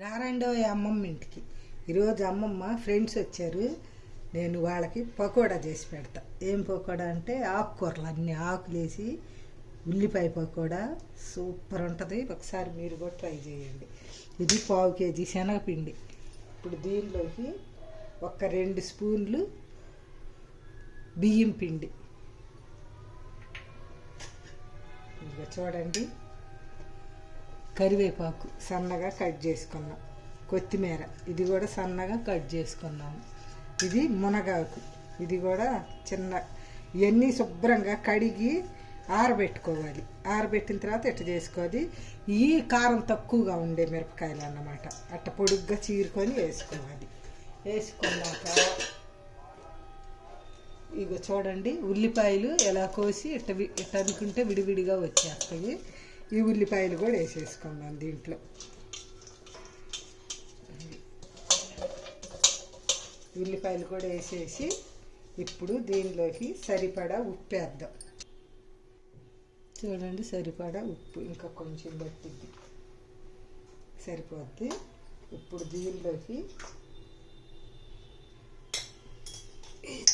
రారండో అమ్మమ్మ ఇంటికి. ఈరోజు అమ్మమ్మ ఫ్రెండ్స్ వచ్చారు. నేను వాళ్ళకి పకోడా చేసి పెడతా. ఏం పకోడా అంటే ఆకుకూరలు అన్ని ఆకులు వేసి ఉల్లిపాయ పకోడా. సూపర్ ఉంటుంది. ఒకసారి మీరు కూడా ట్రై చేయండి. ఇది పావు కేజీ శనగపిండి. ఇప్పుడు దీనిలోకి ఒక రెండు స్పూన్లు బియ్యం పిండి. ఇదిగో చూడండి. కరివేపాకు సన్నగా కట్ చేసుకున్నాం. కొత్తిమీర ఇది కూడా సన్నగా కట్ చేసుకున్నాము ఇది మునగాకు ఇది కూడా చిన్న ఇవన్నీ శుభ్రంగా కడిగి ఆరబెట్టుకోవాలి. ఆరబెట్టిన తర్వాత ఇట్ట చేసుకోవాలి? ఈ కారం తక్కువగా ఉండే మిరపకాయలు అన్నమాట. అట్ట పొడుగ్గా చీరుకొని వేసుకోవాలి. వేసుకున్నాక ఇగో చూడండి ఉల్లిపాయలు ఎలా కోసి ఇట్ట వి- ఇట్ట అనుకుంటే విడివిడిగా వచ్చేస్తాయి. ఈ ఉల్లిపాయలు కూడా వేసేసుకుందాం దీంట్లో. ఉల్లిపాయలు కూడా వేసేసి ఇప్పుడు దీనిలోకి సరిపడా ఉప్పు వేద్దాం. చూడండి సరిపడా ఉప్పు ఇంకా కొంచెం పట్టింది. సరిపోద్ది. ఇప్పుడు దీనిలోకి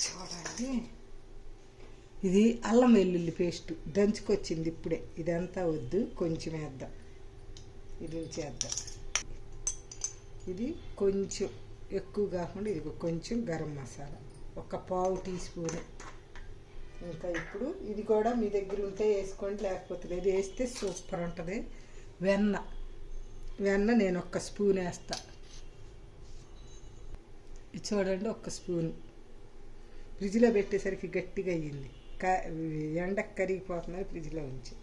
చూడండి ఇది అల్లం వెల్లుల్లి పేస్ట్. దంచుకొచ్చింది ఇప్పుడే. ఇదంతా వద్దు కొంచెం వేద్దాం. ఇది చేద్దాం. ఇది కొంచెం ఎక్కువ కాకుండా ఇది కొంచెం గరం మసాలా. ఒక పావు టీ స్పూన్. ఇంకా ఇప్పుడు ఇది కూడా మీ దగ్గర ఉంటే వేసుకోండి లేకపోతే లేదు. వేస్తే సూపర్ ఉంటుంది. వెన్న. వెన్న నేను ఒక్క స్పూన్ వేస్తా. ఇది చూడండి ఒక్క స్పూన్. ఫ్రిడ్జ్లో పెట్టేసరికి గట్టిగా అయ్యింది. ఎండకు కరిగిపోతున్నాయి ఫ్రిడ్జ్లో ఉంచి.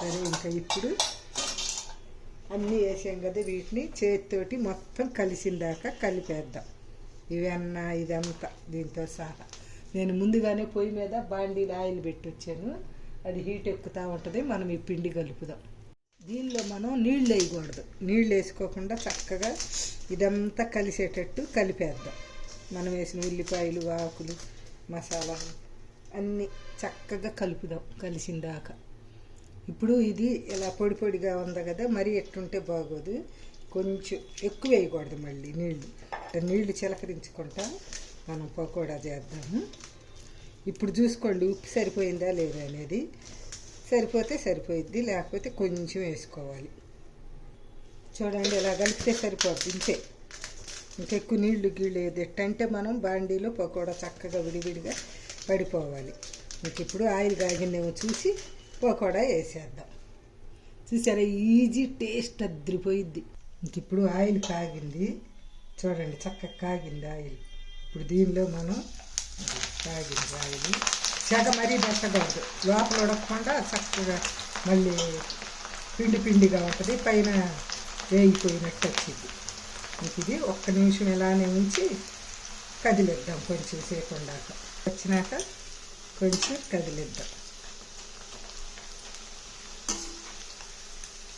సరే ఇంకా ఇప్పుడు అన్నీ వేసాం కదా వీటిని చేతితోటి మొత్తం కలిసిందాక కలిపేద్దాం. ఇవన్న ఇదంతా దీంతో సహా. నేను ముందుగానే పొయ్యి మీద బాండీలు ఆయిల్ పెట్టి వచ్చాను అది హీట్ ఎక్కుతూ ఉంటుంది మనం ఈ పిండి కలుపుదాం. దీనిలో మనం నీళ్ళు వేయకూడదు. నీళ్ళు వేసుకోకుండా చక్కగా ఇదంతా కలిసేటట్టు కలిపేద్దాం. మనం వేసిన ఉల్లిపాయలు ఆకులు మసాలా అన్నీ చక్కగా కలుపుదాం కలిసిందాక. ఇప్పుడు ఇది ఇలా పొడి పొడిగా ఉంది కదా మరీ ఎట్టుంటే బాగోదు. కొంచెం ఎక్కువ వేయకూడదు మళ్ళీ నీళ్ళు అంటే నీళ్ళు చిలకరించుకుంటా మనం పకోడా చేద్దాము. ఇప్పుడు చూసుకోండి ఉప్పు సరిపోయిందా లేదా అనేది. సరిపోతే సరిపోయిద్ది లేకపోతే కొంచెం వేసుకోవాలి. చూడండి ఇలా కలిపితే సరిపోద్ది ఇంతే. ఇంకెక్కువ నీళ్ళు గీళ్ళు ఎట్టంటే మనం బాండీలో పకోడా చక్కగా విడివిడిగా పడిపోవాలి. మీకు ఇప్పుడు ఆయిల్ కాగిందేమో చూసి పకోడా వేసేద్దాం. చూసారా? ఈజీ టేస్ట్ అద్దరిపోయిద్ది. ఇంక ఇప్పుడు ఆయిల్ కాగింది. చూడండి చక్కగా కాగింది ఆయిల్. ఇప్పుడు దీనిలో మనం కాగింది ఆయిల్. చెగ మరీ పెట్టకూడదు. లోపల ఉడకకుండా చక్కగా మళ్ళీ పిండి పిండిగా ఉంటుంది. పైన వేగిపోయినట్టు వచ్చింది. మీకు ఇది ఒక్క నిమిషం ఇలానే ఉంచి కదిలిద్దాం కొంచెం సేపు ఉండాక వచ్చినాక కొంచెం కదిలిద్దాం.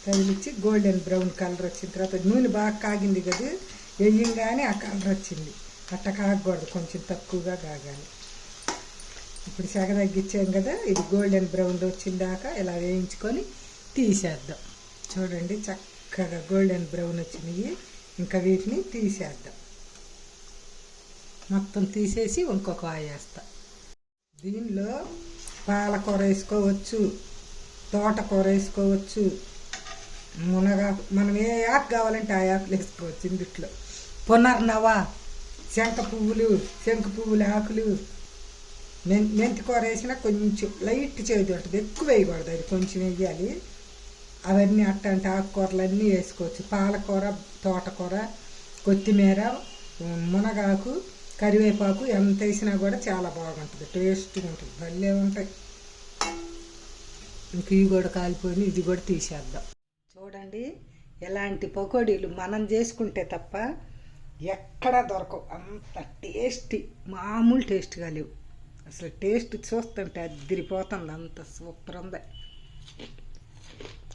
కదిలిచ్చి గోల్డెన్ బ్రౌన్ కలర్ వచ్చిన తర్వాత నూనె బాగా కాగింది కదా వేయంగానే ఆ కలర్ వచ్చింది. అట్ట కాగకూడదు కొంచెం తక్కువగా కాగాలి. ఇప్పుడు సెగ తగ్గించాం కదా ఇది గోల్డెన్ బ్రౌన్ వచ్చిందాక ఇలా వేయించుకొని తీసేద్దాం. చూడండి చక్కగా గోల్డెన్ బ్రౌన్ వచ్చినాయి. ఇంకా వీటిని తీసేద్దాం. మొత్తం తీసేసి ఇంకొక ఆయ వేస్తా దీనిలో పాలకూర వేసుకోవచ్చు తోటకూర వేసుకోవచ్చు మునగా మనం ఏ ఆకు కావాలంటే ఆ యాప్లు వేసుకోవచ్చు ఇందుట్లో. పునర్నవ శంఖ పువ్వులు శంఖ పువ్వుల ఆకులు మెం మెంతి మెంతికూర వేసినా కొంచెం లైట్ చేదు ఉంటుంది ఎక్కువ వేయకూడదు అది కొంచెం వేయాలి. అవన్నీ అట్టంటే ఆకుకూరలు అన్నీ వేసుకోవచ్చు. పాలకూర తోటకూర కొత్తిమీర మునగాకు కరివేపాకు ఎంత వేసినా కూడా చాలా బాగుంటుంది. టేస్ట్గా ఉంటుంది. భలే ఉంటాయి. ఇంక ఇవి కూడా కాలిపోయి ఇది కూడా తీసేద్దాం. చూడండి ఎలాంటి పకోడీలు మనం చేసుకుంటే తప్ప ఎక్కడా దొరకవు. అంత టేస్టీ మామూలు టేస్ట్గా లేవు. అసలు టేస్ట్ చూస్తుంటే అదిరిపోతుంది. అంత సూపర్ ఉంది.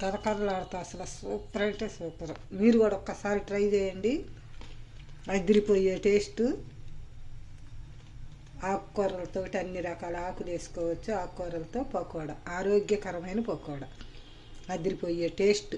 కరకరలాడుతా అసలు సూపర్ అంటే సూపర్. మీరు కూడా ఒక్కసారి ట్రై చేయండి. అదిరిపోయే టేస్ట్. ఆకుకూరలతో అన్ని రకాల ఆకులు వేసుకోవచ్చు ఆకుకూరలతో పకోడా. ఆరోగ్యకరమైన పకోడా. అదిరిపోయే టేస్ట్.